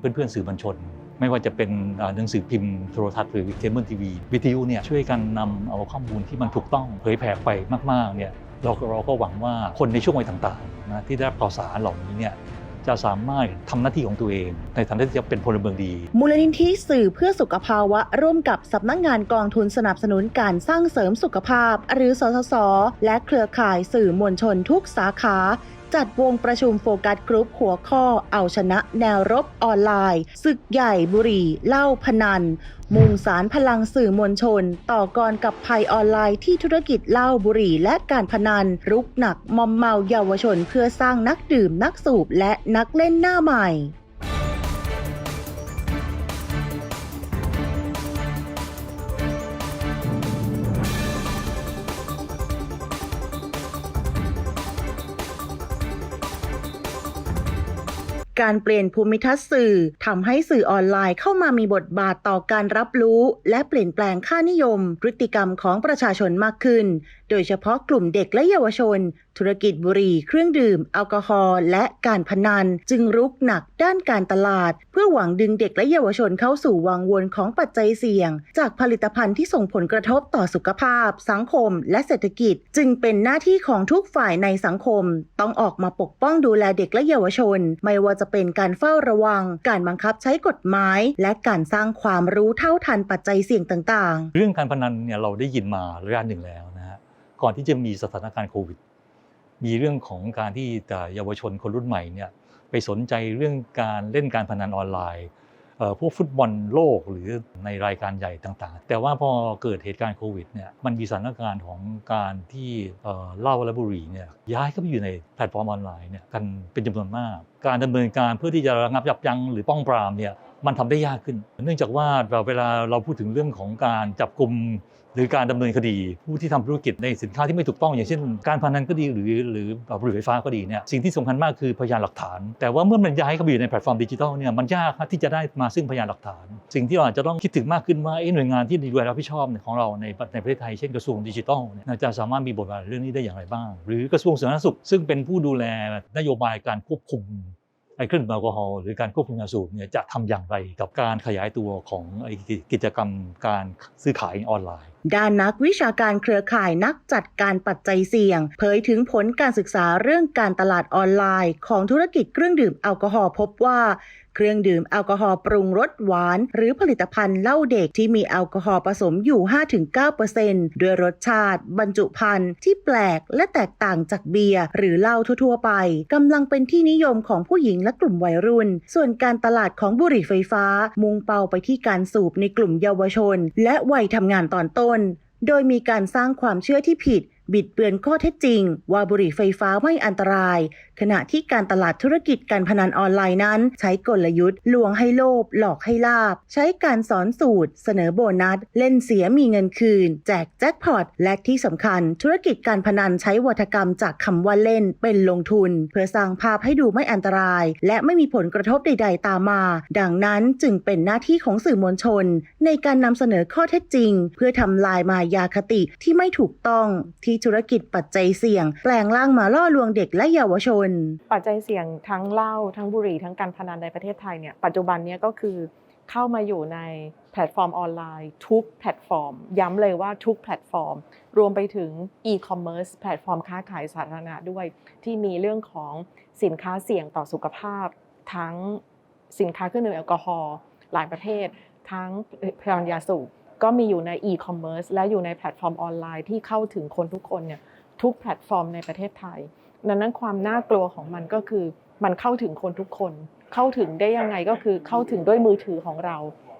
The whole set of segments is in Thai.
เพื่อนๆสื่อมวลชน ไม่ว่าจะเป็นหนังสือพิมพ์โทรทัศน์หรือเคเบิลทีวีวิทยุเนี่ยช่วยกันนำเอาข้อมูลที่มันถูกต้องเผยแผ่ไปมากๆเนี่ยเราเราก็หวังว่าคนในช่วงวัยต่างๆนะที่ได้รับข่าวสารเหล่านี้เนี่ยจะสามารถทำหน้าที่ของตัวเอง ในฐานะที่จะเป็นพลเมืองดี มูลนิธิสื่อเพื่อสุขภาวะ ร่วมกับสำนักงานกองทุนสนับสนุนการสร้างเสริมสุขภาพ หรือสสส และเครือข่ายสื่อมวลชนทุกสาขา จัดวงประชุมโฟกัสกรุ๊ปหัวข้อเอาชนะแนวรบออนไลน์ศึกใหญ่บุรีเหล้าพนัน มุ่งสารพลังสื่อมวลชน ต่อกรกับภัยออนไลน์ที่ธุรกิจเหล้าบุหรี่และการพนัน รุกหนักมอมเมาเยาวชนเพื่อสร้างนักดื่มนักสูบและนักเล่นหน้าใหม่ การเปลี่ยนภูมิทัศน์สื่อทำให้สื่อออนไลน์เข้ามามีบทบาทต่อการรับรู้ และเปลี่ยนแปลงค่านิยม พฤติกรรมของประชาชนมากขึ้น โดยเฉพาะกลุ่มเด็กและเยาวชน ธุรกิจบุหรี่ เครื่องดื่ม แอลกอฮอล์และการพนัน จึงรุกหนักด้านการตลาด เพื่อหวังดึงเด็กและเยาวชนเข้าสู่วังวนของปัจจัยเสี่ยง จากผลิตภัณฑ์ที่ส่งผลกระทบต่อสุขภาพ สังคม และเศรษฐกิจ จึงเป็นหน้าที่ของทุกฝ่ายในสังคม ต้องออกมาปกป้องดูแลเด็กและเยาวชน ไม่ว่าจะเป็นการเฝ้าระวัง การบังคับใช้กฎหมาย และการสร้างความรู้เท่าทันปัจจัยเสี่ยงต่าง ๆ เรื่องการพนันเนี่ยเราได้ยินมาระยะหนึ่งแล้วนะฮะ ก่อนที่จะมีสถานการณ์โควิด มีเรื่องของการที่เยาวชนคนรุ่นใหม่เนี่ยไปสนใจเรื่องการเล่นการพนันออนไลน์พวกฟุตบอลโลกหรือในรายการใหญ่ต่างๆ แต่ว่าพอเกิดเหตุการณ์โควิดเนี่ยมันมีสถานการณ์ของการที่เอ่อเหล้าและบุหรี่เนี่ยย้ายเข้าไปอยู่ในแพลตฟอร์มออนไลน์เนี่ยกันเป็นจำนวนมาก การดำเนินการเพื่อที่จะระงับยับยั้งหรือป้องปรามเนี่ย มันทำได้ยากขึ้น เนื่องจากว่าเวลาเราพูดถึงเรื่องของการจับกลุ่มหรือการดำเนินคดี ผู้ที่ทำธุรกิจในสินค้าที่ไม่ถูกต้อง อย่างเช่น การพนันก็ดีหรือหรือบุหรี่ไฟฟ้าก็ดีเนี่ยสิ่งที่สำคัญมากคือพยานหลักฐาน แต่ว่าเมื่อมันย้ายเข้าไปอยู่ในแพลตฟอร์มดิจิทัลเนี่ยมันยากที่จะได้มาซึ่งพยานหลักฐาน สิ่งที่เราอาจจะต้องคิดถึงมากขึ้นว่าหน่วยงานที่ดูแลรับผิดชอบของเราในในประเทศไทยเช่นกระทรวงดิจิทัลเนี่ยจะสามารถมีบทบาทเรื่องนี้ได้อย่างไรบ้าง หรือกระทรวงสาธารณสุข ซึ่งเป็นผู้ดูแลนโยบายการควบคุม ไอ้เครื่องดื่มแอลกอฮอล์หรือการควบคุมยาสูบเนี่ยจะทำอย่างไรกับการขยายตัวของไอกิจกรรมการซื้อขายออนไลน์ด้านนักวิชาการเครือข่ายนักจัดการปัจจัยเสี่ยง เผยถึงผลการศึกษาเรื่องการตลาดออนไลน์ ของธุรกิจเครื่องดื่มแอลกอฮอล์พบว่าเครื่องดื่มแอลกอฮอล์ปรุงรสหวาน หรือผลิตภัณฑ์เหล้าเด็กที่มีแอลกอฮอล์ผสมอยู่ 5-9%ด้วยรสชาติ บรรจุภัณฑ์ที่แปลกและแตกต่างจากเบียร์หรือเหล้าทั่วๆไปกำลังเป็นที่นิยมของผู้หญิงและกลุ่มวัยรุ่น ส่วนการตลาดของบุหรี่ไฟฟ้า มุ่งเป้าไปที่การสูบในกลุ่มเยาวชน และวัยทำงานตอนต้น โดยมีการสร้างความเชื่อที่ผิด บิดเบือนข้อเท็จจริง ว่าบุหรี่ไฟฟ้าไม่อันตราย ขณะที่การตลาดธุรกิจการพนันออนไลน์นั้น ใช้กลยุทธ์ลวงให้โลภหลอกให้ลาบ ใช้การสอนสูตร เสนอโบนัส เล่นเสียมีเงินคืน แจกแจ็คพอตและที่สำคัญ ธุรกิจการพนันใช้วัฒกรรมจากคำว่าเล่น เป็นลงทุน เพื่อสร้างภาพให้ดูไม่อันตราย และไม่มีผลกระทบใด ๆ ตามมา ดังนั้นจึงเป็นหน้าที่ของสื่อมวลชน ในการนำเสนอข้อเท็จจริง เพื่อทำลายมายาคติที่ไม่ถูกต้องที่ธุรกิจปัจจัยเสี่ยง แปลงร่างมาล่อลวงเด็กและเยาวชน ปัจจัยเสี่ยงทั้งเหล้าทั้งบุหรี่ทั้งการพนันในประเทศไทยเนี่ยปัจจุบันเนี้ก็คือเข้ามาอยู่ในแพลตฟอร์มออนไลน์ ทุกแพลตฟอร์ม ย้ำเลยว่าทุกแพลตฟอร์ม รวมไปถึงอีคอมเมิร์ซแพลตฟอร์มค้าขายสาธารณะด้วย ที่มีเรื่องของสินค้าเสี่ยงต่อสุขภาพ ทั้งสินค้าเครื่องดื่มแอลกอฮอล์หลายประเภท ทั้งพลังยาสูบ ก็มีอยู่ในอีคอมเมิร์ซและอยู่ในแพลตฟอร์มออนไลน์ที่เข้าถึงคนทุกคนเนี่ยทุกแพลตฟอร์มในประเทศไทยดังนั้นความน่ากลัวของมันก็คือมันเข้าถึงคนทุกคน เข้าถึงได้ยังไงก็คือเข้าถึงด้วยมือถือของเรา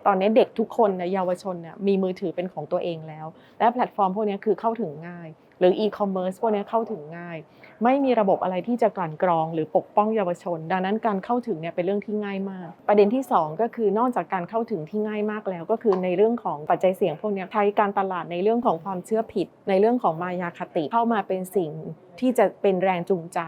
ตอนนี้เด็กทุกคนเนี่ยเยาวชนเนี่ยมีมือถือเป็นของตัวเองแล้ว และแพลตฟอร์มพวกนี้คือเข้าถึงง่าย หรืออีคอมเมิร์ซพวกนี้เข้าถึงง่าย ไม่มีระบบอะไรที่จะกลั่นกรองหรือปกป้องเยาวชน ดังนั้นการเข้าถึงเนี่ยเป็นเรื่องที่ง่ายมาก ประเด็นที่ 2 ก็คือนอกจากการเข้าถึงที่ง่ายมากแล้ว ก็คือในเรื่องของปัจจัยเสี่ยงพวกนี้ใช้การตลาดในเรื่องของความเชื่อผิด ในเรื่องของมายาคติเข้ามาเป็นสิ่งที่จะเป็นแรงจูงใจ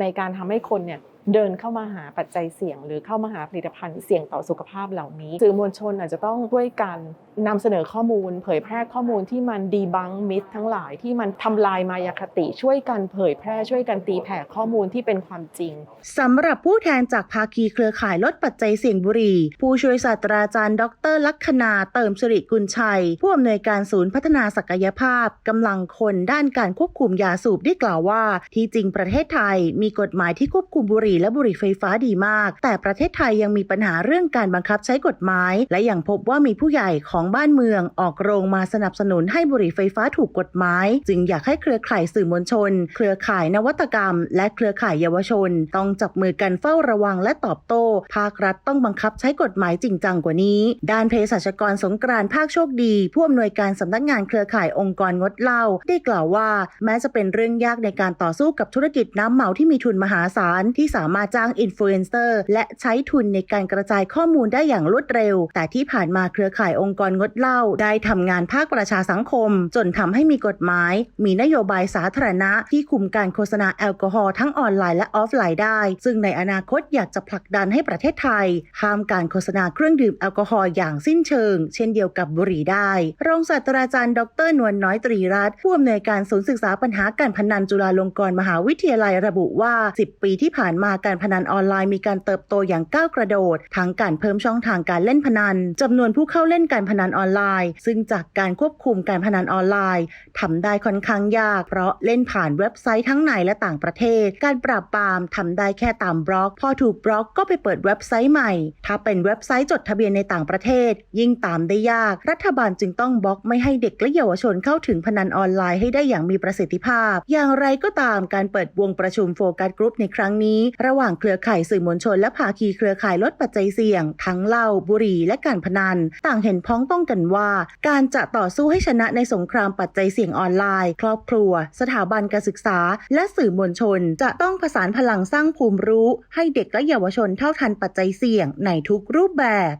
ในการทำให้คนเนี่ย เดินเข้ามาหาปัจจัยเสี่ยง หรือเข้ามาหาผลิตภัณฑ์เสี่ยงต่อสุขภาพเหล่านี้สื่อมวลชนอาจจะต้องช่วยกันนำเสนอข้อมูล เผยแพร่ข้อมูลที่มันดีบังมิดทั้งหลายที่มันทำลายมายาคติช่วยกันเผยแพร่ช่วยกันตีแผ่ข้อมูลที่เป็นความจริงสำหรับผู้แทนจากภาคีเครือข่ายลดปัจจัยเสี่ยงบุหรี่ ผู้ช่วยศาสตราจารย์ ดร ลัคนาเติมสิริกุลชัย ผู้อำนวยการศูนย์พัฒนาศักยภาพกำลังคนด้านการควบคุมยาสูบได้กล่าวว่า ที่จริงประเทศไทยมีกฎหมายที่ควบคุมบุหรี่และบุหรี่ไฟฟ้าดีมาก แต่ประเทศไทยยังมีปัญหาเรื่องการบังคับใช้กฎหมาย และยังพบว่ามีผู้ใหญ่ของบ้านเมืองออกโรงมาสนับสนุนให้บุหรี่ไฟฟ้าถูกกฎหมาย จึงอยากให้เครือข่ายสื่อมวลชน เครือข่ายนวัตกรรม และเครือข่ายเยาวชน ต้องจับมือกันเฝ้าระวังและตอบโต้ ภาครัฐต้องบังคับใช้กฎหมายจริงจังกว่านี้ ด้านเภสัชกรสงกรานภาคโชคดี ผู้อำนวยการสำนักงานเครือข่ายองค์กรงดเหล้าได้กล่าวว่า แม้จะเป็นเรื่องยากในการต่อสู้กับธุรกิจน้ำเมาที่มีทุนมหาศาลที่สามารถจ้างอินฟลูเอนเซอร์และใช้ทุนในการกระจายข้อมูลได้อย่างรวดเร็ว แต่ที่ผ่านมาเครือข่ายองค์กรงดเหล้าได้ทำงานภาคประชาสังคม จนทำให้มีกฎหมาย มีนโยบายสาธารณะที่คุมการโฆษณาแอลกอฮอล์ทั้งออนไลน์และออฟไลน์ได้ ซึ่งในอนาคตอยากจะผลักดันให้ประเทศไทยห้ามการโฆษณาเครื่องดื่มแอลกอฮอล์อย่างสิ้นเชิง เช่นเดียวกับบุหรี่ได้ รองศาสตราจารย์ ดรนวลน้อยตรีรัตน์ผู้อำนวยการศูนย์ศึกษาปัญหาการพนันจุฬาลงกรณ์มหาวิทยาลัยระบุว่า 10 ปีที่ผ่านมาการพนันออนไลน์มีการเติบโตอย่างก้าวกระโดด ทั้งการเพิ่มช่องทางการเล่นพนันจำนวนผู้เข้าเล่นการพนันออนไลน์ ซึ่งจากการควบคุมการพนันออนไลน์ทำได้ค่อนข้างยาก เพราะเล่นผ่านเว็บไซต์ทั้งในและต่างประเทศ การปราบปรามทำได้แค่ตามบล็อก พอถูกบล็อกก็ไปเปิดเว็บไซต์ใหม่ ถ้าเป็นเว็บไซต์จดทะเบียนในต่างประเทศ ยิ่งตามได้ยาก รัฐบาลจึงต้องบล็อกไม่ให้เด็กและเยาวชนเข้าถึงพนันออนไลน์ให้ได้อย่างมีประสิทธิภาพ อย่างไรก็ตามการเปิดวงประชุมโฟกัสกรุ๊ปในครั้งนี้ระหว่างเครือข่ายสื่อมวลชนและภาคีเครือข่ายลดปัจจัยเสี่ยง ทั้งเหล้าบุหรี่และการพนัน ต่างเห็นพ้องต้องกันว่า การจะต่อสู้ให้ชนะในสงครามปัจจัยเสี่ยงออนไลน์ ครอบครัว สถาบันการศึกษา และสื่อมวลชน จะต้องผสานพลังสร้างภูมิรู้ ให้เด็กและเยาวชนเท่าทันปัจจัยเสี่ยงในทุกรูปแบบ